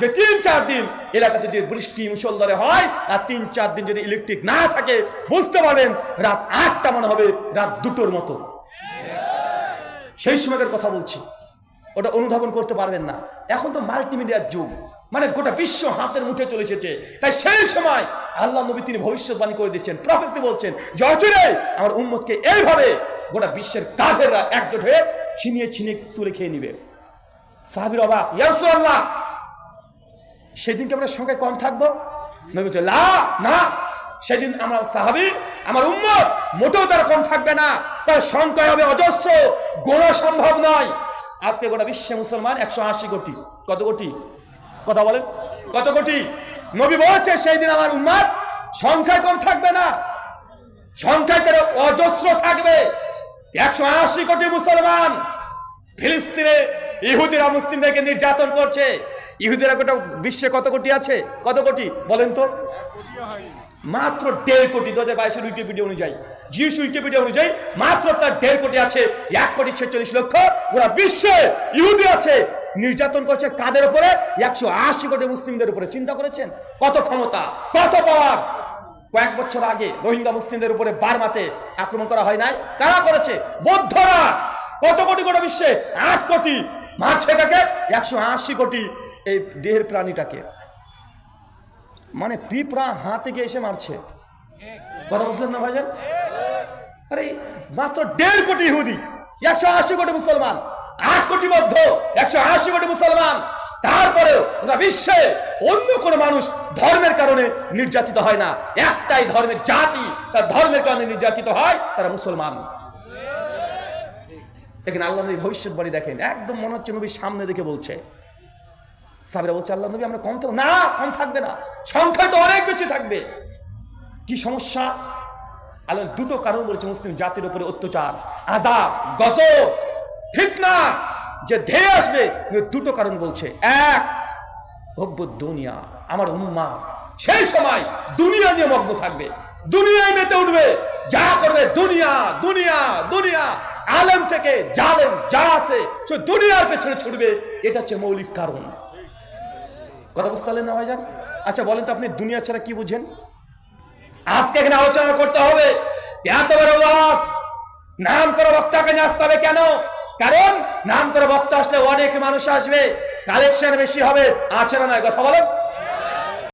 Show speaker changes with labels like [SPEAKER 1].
[SPEAKER 1] যে তিন চার দিন এলাকাতে যদি বৃষ্টি মুসলধারে হয়, আর তিন চার দিন যদি ইলেকট্রিক না থাকে, বুঝতে পারবেন রাত আটটা মনে হবে, রাত দুটোর মতো। সেই সময়কার কথা বলছি। ওটা অনুধাবন করতে পারবেন না। এখন তো মাল্টিমিডিয়ার যুগ। মানে গোটা বিশ্ব হাতের মুঠে চলে এসেছে। তাই সেই সময় আল্লাহ নবী তিনি ভবিষ্যৎবাণী করে দিচ্ছেন। প্রফেসি বলছেন যে আমার উম্মতকে এইভাবে গোটা বিশ্বের কাঠেররা একজোট হয়ে ছিনিয়ে ছিনিয়ে তুলে খেয়ে নিবে। সাহাবির অবাক ইয়াসু আল্লাহ সেদিনকে আমরা সংখ্যায় কম থাকব? লা, না। সেদিন আমার সাহাবি, আমার উম্মত, মোটেও তারা কম থাকবে না। তার সংখ্যায় হবে অজস্র, গোড়া সম্ভব নয়। আজকে গোটা বিশ্বে মুসলমান একশো আশি কোটি। কত কোটি? কথা বলেন। কত কোটি? নবী বলছে সেই দিন আমার উম্মত সংখ্যায় কম থাকবে না। সংখ্যায় তারা অজস্র থাকবে। একশো আশি কোটি মুসলমান ফিলিস্তিনে, ইহুদিরা, মুসলিমদেরকে নির্যাতন করছে। ইহুদিরা গোটা বিশ্বে কত কোটি আছে? কত কোটি? বলেন তো। মাত্র দেড় কোটি দু হাজার বাইশের উইকিপিডিয়া অনুযায়ী। জিউস উইকিপিডিয়া অনুযায়ী মাত্র তার দেড় কোটি আছে। এক কোটি ছেচল্লিশ লক্ষ। ওরা বিশ্বে ইহুদি আছে। নির্যাতন করছে কাদের উপরে? একশো আশি কোটি মুসলিমদের উপরে। চিন্তা করেছেন? কত ক্ষমতা? কত পাওয়ার? কয়েক বছর আগে রোহিঙ্গা মুসলিমদের উপরে বারমাতে আক্রমণ করা হয় নাই। কারা করেছে? বৌদ্ধরা। কত কোটি গোটা বিশ্বে? আট কোটি। মারছে তাকে একশো আশি কোটি এই দেহের প্রাণীটাকে। মানে পিঁপড়া হাতে গিয়ে এসে মারছে। কথা বুঝলেন না ভাইজান? আরে, মাত্র দেড় কোটি ইহুদি, একশো আশি কোটি মুসলমান, আট কোটি বৌদ্ধ, একশো আশি কোটি মুসলমান, তারপরেও ওরা বিশ্বে অন্য কোনো মানুষ ধর্মের কারণে নির্যাতিত হয় না। একটাই ধর্মের জাতি, তার ধর্মের কারণে নির্যাতিত হয়, তারা মুসলমান। দেখেন আল্লাহ ভবিষ্যৎবাণী দেখেন, একদম মনে হচ্ছে নবী সামনে দেখে বলছে। সাবিরা বলছে, আল্লাহ নবী, আমরা কম থাকব না, কম থাকবে না। সংখ্যায় তো অনেক বেশি থাকবে। কি সমস্যা? আল্লাহ দুটো কারণ বলেছে মুসলিম জাতির উপরে অত্যাচার আজাব গজব, ফিতনা, যে ধেয়ে আসবে। দুটো কারণ বলছে। এক ভব্য দুনিয়া, আমার উম্মা সেই সময় দুনিয়া নিয়ে মগ্ন থাকবে। দুনিয়ায় মেতে উঠবে। যা করবে দুনিয়া দুনিয়া দুনিয়া। আলেম থেকে জালেম যা আছে, সে দুনিয়ার পেছনে ছুটবে। এটা হচ্ছে মৌলিক কারণ। কথা বুঝতে পারলেন না, ভাইজান? আচ্ছা বলেন তো আপনি দুনিয়া ছাড়া কি বুঝেন? আজকে এখানে আলোচনা করতে হবে। এত বড় ওয়াজ। নাম করে বক্তাকে আসতে হবে কেন? কারণ নাম করে বক্তা আসলে অনেক মানুষ আসবে। কালেকশন বেশি হবে। আছে না কথা বলেন।